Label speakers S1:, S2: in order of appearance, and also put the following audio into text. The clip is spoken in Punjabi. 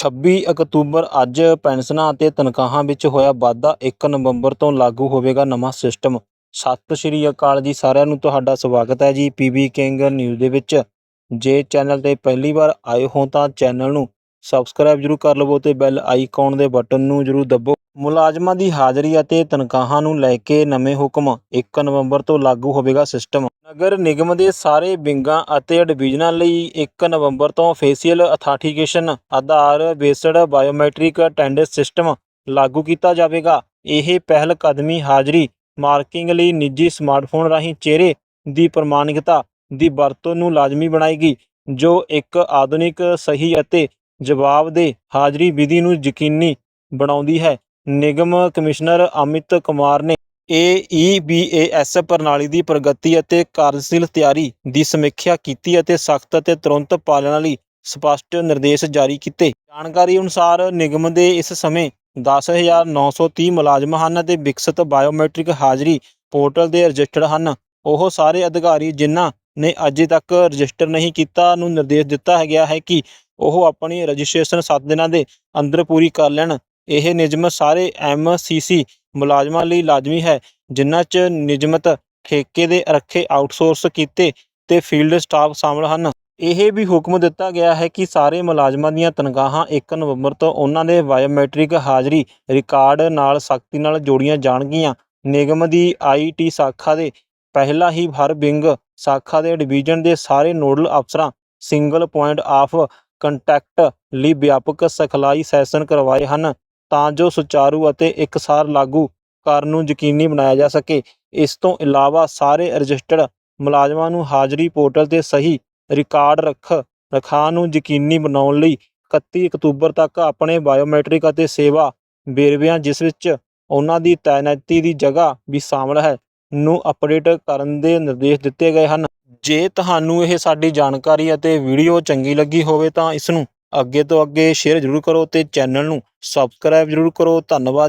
S1: 26 ਅਕਤੂਬਰ ਅੱਜ ਪੈਨਸ਼ਨਾਂ ਅਤੇ ਤਨਖਾਹਾਂ ਵਿੱਚ ਹੋਇਆ ਵਾਧਾ 1 ਨਵੰਬਰ ਤੋਂ ਲਾਗੂ ਹੋਵੇਗਾ ਨਵਾਂ ਸਿਸਟਮ। ਸਤਿ ਸ਼੍ਰੀ ਅਕਾਲ ਜੀ, ਸਾਰਿਆਂ ਨੂੰ ਤੁਹਾਡਾ ਸਵਾਗਤ ਹੈ ਜੀ ਪੀਬੀ ਕਿੰਗ ਨਿਊਜ਼ ਦੇ ਵਿੱਚ। ਜੇ ਚੈਨਲ ਤੇ ਪਹਿਲੀ ਵਾਰ ਆਏ ਹੋ ਤਾਂ ਚੈਨਲ ਨੂੰ ਸਬਸਕ੍ਰਾਈਬ ਜਰੂਰ ਕਰ ਲਵੋ ਤੇ ਬੈਲ ਆਈਕਨ ਦੇ ਬਟਨ ਨੂੰ ਜਰੂਰ ਦਬੋ। ਮੁਲਾਜ਼ਮਾਂ ਦੀ ਹਾਜ਼ਰੀ ਅਤੇ ਤਨਖਾਹਾਂ ਨੂੰ ਲੈ ਕੇ ਨਵੇਂ ਹੁਕਮ 1 ਨਵੰਬਰ ਤੋਂ ਲਾਗੂ ਹੋਵੇਗਾ ਸਿਸਟਮ ਨਗਰ ਨਿਗਮ ਦੇ ਸਾਰੇ ਵਿੰਗਾਂ ਅਤੇ ਡਿਵੀਜ਼ਨਾਂ ਲਈ 1 ਨਵੰਬਰ ਤੋਂ facial authentication Aadhaar based biometric attendance system ਲਾਗੂ ਕੀਤਾ ਜਾਵੇਗਾ। ਇਹ ਪਹਿਲ ਕਦਮੀ ਹਾਜ਼ਰੀ ਮਾਰਕਿੰਗ ਲਈ ਨਿੱਜੀ ਸਮਾਰਟਫੋਨ ਰਾਹੀਂ ਚਿਹਰੇ ਦੀ ਪ੍ਰਮਾਣਿਕਤਾ ਦੀ ਵਰਤੋਂ ਨੂੰ ਲਾਜ਼ਮੀ ਬਣਾਏਗੀ, ਜੋ ਇੱਕ ਆਧੁਨਿਕ, ਸਹੀ ਅਤੇ ਜਵਾਬਦੇਹ ਹਾਜ਼ਰੀ ਵਿਧੀ ਨੂੰ ਯਕੀਨੀ ਬਣਾਉਂਦੀ ਹੈ। ਨਿਗਮ ਕਮਿਸ਼ਨਰ ਅਮਿਤ ਕੁਮਾਰ ਨੇ ਏਈਬੀਏਐਸ ਪ੍ਰਣਾਲੀ ਦੀ ਪ੍ਰਗਤੀ ਅਤੇ ਕਾਰਜਸ਼ੀਲ ਤਿਆਰੀ ਦੀ ਸਮੀਖਿਆ ਕੀਤੀ ਅਤੇ ਸਖਤ ਅਤੇ ਤੁਰੰਤ ਪਾਲਣਾ ਲਈ ਸਪਸ਼ਟ ਨਿਰਦੇਸ਼ ਜਾਰੀ ਕੀਤੇ। ਜਾਣਕਾਰੀ ਅਨੁਸਾਰ ਨਿਗਮ ਦੇ ਇਸ ਸਮੇਂ 10930 ਮੁਲਾਜ਼ਮ ਹਨ ਅਤੇ ਵਿਕਸਿਤ ਬਾਇਓਮੈਟ੍ਰਿਕ ਹਾਜ਼ਰੀ ਪੋਰਟਲ ਦੇ ਰਜਿਸਟਰਡ ਹਨ। ਉਹ ਸਾਰੇ ਅਧਿਕਾਰੀ ਜਿਨ੍ਹਾਂ ਨੇ ਅਜੇ ਤੱਕ ਰਜਿਸਟਰ ਨਹੀਂ ਕੀਤਾ ਨੂੰ ਨਿਰਦੇਸ਼ ਦਿੱਤਾ ਗਿਆ ਹੈ ਕਿ ਉਹ ਆਪਣੀ ਰਜਿਸਟ੍ਰੇਸ਼ਨ 7 ਦਿਨਾਂ ਦੇ ਅੰਦਰ ਪੂਰੀ ਕਰ ਲੈਣ। ਇਹ ਨਿਯਮ ਸਾਰੇ ਐਮਸੀਸੀ ਮੁਲਾਜ਼ਮਾਂ ਲਈ ਲਾਜ਼ਮੀ ਹੈ, ਜਿਨ੍ਹਾਂ 'ਚ ਨਿਯਮਤ ਠੇਕੇ ਦੇ ਰੱਖੇ ਆਊਟਸੋਰਸ ਕੀਤੇ ਤੇ ਫੀਲਡ ਸਟਾਫ ਸ਼ਾਮਲ ਹਨ। ਇਹ ਵੀ ਹੁਕਮ ਦਿੱਤਾ ਗਿਆ ਹੈ ਕਿ ਸਾਰੇ ਮੁਲਾਜ਼ਮਾਂ ਦੀਆਂ ਤਨਖਾਹਾਂ 1 ਨਵੰਬਰ ਤੋਂ ਉਹਨਾਂ ਦੇ ਬਾਇਓਮੈਟ੍ਰਿਕ ਹਾਜ਼ਰੀ ਰਿਕਾਰਡ ਨਾਲ ਸਖਤੀ ਨਾਲ ਜੋੜੀਆਂ ਜਾਣਗੀਆਂ। ਨਿਗਮ ਦੀ ਆਈਟੀ ਸ਼ਾਖਾ ਦੇ ਪਹਿਲਾਂ ਹੀ ਹਰ ਵਿੰਗ ਸ਼ਾਖਾ ਦੇ ਡਿਵੀਜ਼ਨ ਦੇ ਸਾਰੇ ਨੋਡਲ ਅਫਸਰਾਂ ਸਿੰਗਲ ਪੁਆਇੰਟ ਆਫ ਕੰਟੈਕਟ ਲਈ ਵਿਆਪਕ ਸਿਖਲਾਈ ਸੈਸ਼ਨ ਕਰਵਾਏ ਹਨ ਤਾਂ ਜੋ ਸੁਚਾਰੂ ਅਤੇ ਇਕਸਾਰ ਲਾਗੂ ਕਰਨ ਨੂੰ ਯਕੀਨੀ ਬਣਾਇਆ ਜਾ ਸਕੇ। ਇਸ ਤੋਂ ਇਲਾਵਾ ਸਾਰੇ ਰਜਿਸਟਰਡ ਮੁਲਾਜ਼ਮਾਂ ਨੂੰ ਹਾਜ਼ਰੀ ਪੋਰਟਲ ਤੇ ਸਹੀ ਰਿਕਾਰਡ ਰੱਖ ਰਖਾਅ ਨੂੰ ਯਕੀਨੀ ਬਣਾਉਣ ਲਈ 31 ਅਕਤੂਬਰ ਤੱਕ ਆਪਣੇ ਬਾਇਓਮੈਟ੍ਰਿਕ ਅਤੇ ਸੇਵਾ ਵੇਰਵਿਆਂ, ਜਿਸ ਵਿੱਚ ਉਹਨਾਂ ਦੀ ਤਾਇਨਾਤੀ ਦੀ ਜਗ੍ਹਾ ਵੀ ਸ਼ਾਮਲ ਹੈ, ਨੂੰ ਅਪਡੇਟ ਕਰਨ ਦੇ ਨਿਰਦੇਸ਼ ਦਿੱਤੇ ਗਏ ਹਨ। ਜੇ ਤੁਹਾਨੂੰ ਇਹ ਸਾਡੀ ਜਾਣਕਾਰੀ ਅਤੇ ਵੀਡੀਓ ਚੰਗੀ ਲੱਗੀ ਹੋਵੇ ਤਾਂ ਇਸ ਨੂੰ ਅੱਗੇ ਤੋਂ ਅੱਗੇ ਸ਼ੇਅਰ ਜ਼ਰੂਰ ਕਰੋ ਤੇ ਚੈਨਲ ਨੂੰ ਸਬਸਕ੍ਰਾਈਬ ਜ਼ਰੂਰ ਕਰੋ। ਧੰਨਵਾਦ ਜੀ।